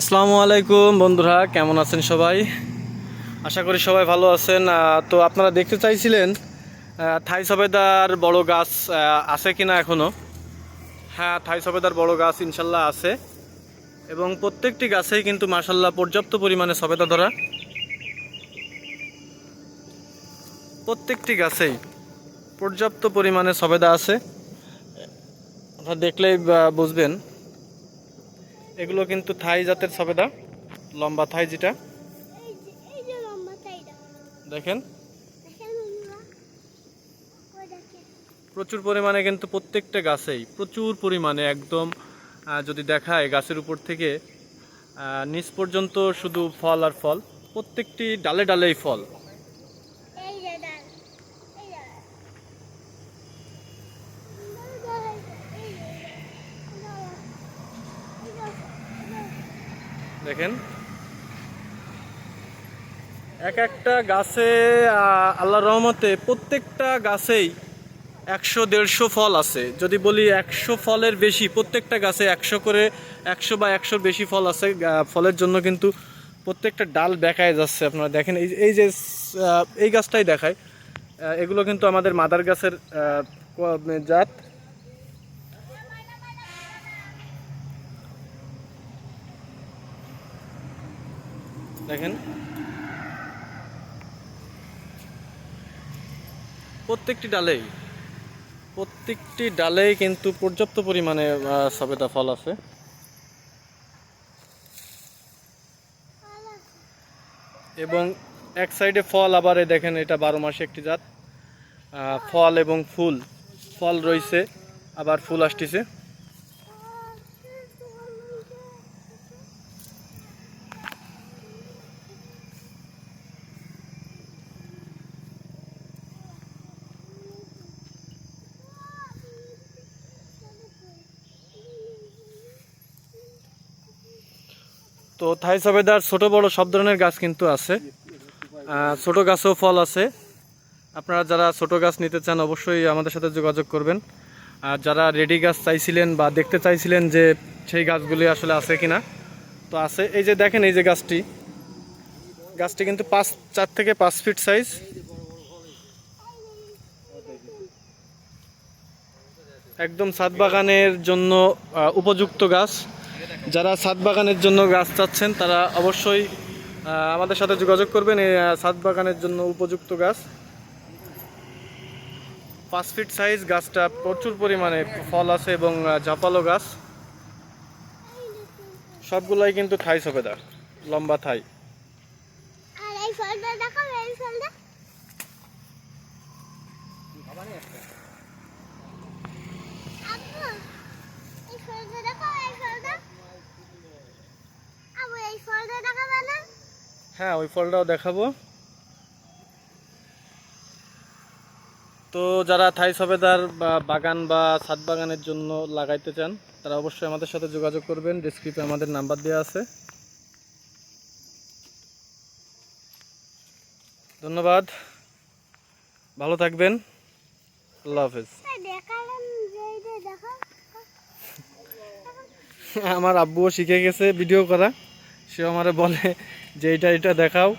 আসসালামু আলাইকুম বন্ধুরা, কেমন আছেন সবাই? আশা করি সবাই ভালো আছেন। তো আপনারা দেখতে চাইছিলেন থাই সবেদার বড় গাছ আছে কিনা এখনও? হ্যাঁ থাই সবেদার বড় গাছ ইনশাল্লাহ আছে। এবং প্রত্যেকটি গাছেই কিন্তু মার্শাল্লাহ পর্যাপ্ত পরিমাণে সবেদা ধরা। প্রত্যেকটি গাছেই পর্যাপ্ত পরিমাণে সবেদা আছে। দেখলেই বুঝবেন। এগুলো কিন্তু থাই জাতের সবেদা, লম্বা থাই যেটা। দেখেন। প্রচুর পরিমাণে কিন্তু প্রত্যেকটা গাছেই, প্রচুর পরিমাণে একদম যদি দেখায় গাছের উপর থেকে নিচ পর্যন্ত শুধু ফল আর ফল, প্রত্যেকটি ডালে ডালেই ফল এই যে ডাল এই যে এই যে দেখেন। এক একটা গাছে আহ, আল্লাহর রহমতে প্রত্যেকটা গাছেই একশো দেড়শো ফল আছে। যদি বলি একশো ফলের বেশি প্রত্যেকটা গাছে একশো করে একশো বা একশোর বেশি ফল আছে ফলের জন্য কিন্তু প্রত্যেকটা ডাল বেঁকায় যাচ্ছে আপনারা দেখেন। এই এই যে এই গাছটাই দেখায়। এগুলো কিন্তু আমাদের মাদার গাছের জাত। দেখেন। প্রত্যেকটি ডালেই প্রত্যেকটি ডালেই কিন্তু পর্যাপ্ত পরিমাণে সবেদা ফল আছে। এবং এক সাইডে ফল আবার দেখেন, এটা বারো মাসে একটি জাত। ফল এবং ফুল, ফল রয়েছে, আবার ফুল আসতেছে। তো থাই সবেদার ছোট বড় সব ধরনের গাছ কিন্তু আছে। ছোট গাছেও ফল আছে। আপনারা যারা ছোট গাছ নিতে চান অবশ্যই আমাদের সাথে যোগাযোগ করবেন। আর যারা রেডি গাছ চাইছিলেন বা দেখতে চাইছিলেন যে সেই গাছগুলি আসলে আছে কিনা, তো আছে। এই যে দেখেন, এই যে গাছটি। গাছটি কিন্তু পাঁচ, চার থেকে পাঁচ ফিট সাইজ একদম ছাদ বাগানের জন্য উপযুক্ত গাছ। যারা ছাদ বাগানের জন্য গাছ চাচ্ছেন, তারা অবশ্যই আমাদের সাথে যোগাযোগ করবেন এই ছাদ বাগানের জন্য উপযুক্ত গাছ। পাঁচ ফিট সাইজ গাছটা প্রচুর পরিমাণে ফল আছে এবং ঝাপালো গাছ। সবগুলাই কিন্তু থাই সবেদা লম্বা থাই। আর এই ফলটা দেখাও এই ফলটা আব্বু এই ফলটা দেখাও এই ফলটা আব্বু এই ফলটা দেখাবে না হ্যাঁ ওই ফলটাও দেখাবো। তো যারা থাই সবেদার বা বাগান বা ছাদ বাগানের জন্য লাগাইতে চান তারা অবশ্যই আমাদের সাথে যোগাযোগ করবেন। ডিসক্রিপে আমাদের নাম্বার দেওয়া আছে। ধন্যবাদ। ভালো থাকবেন। আল্লাহ হাফেজ। এই দেখালাম যে এইটা দেখাও আমার আব্বুও শিখে গেছে ভিডিও করা। সে আমারে বলে যে এটা এটা দেখাও।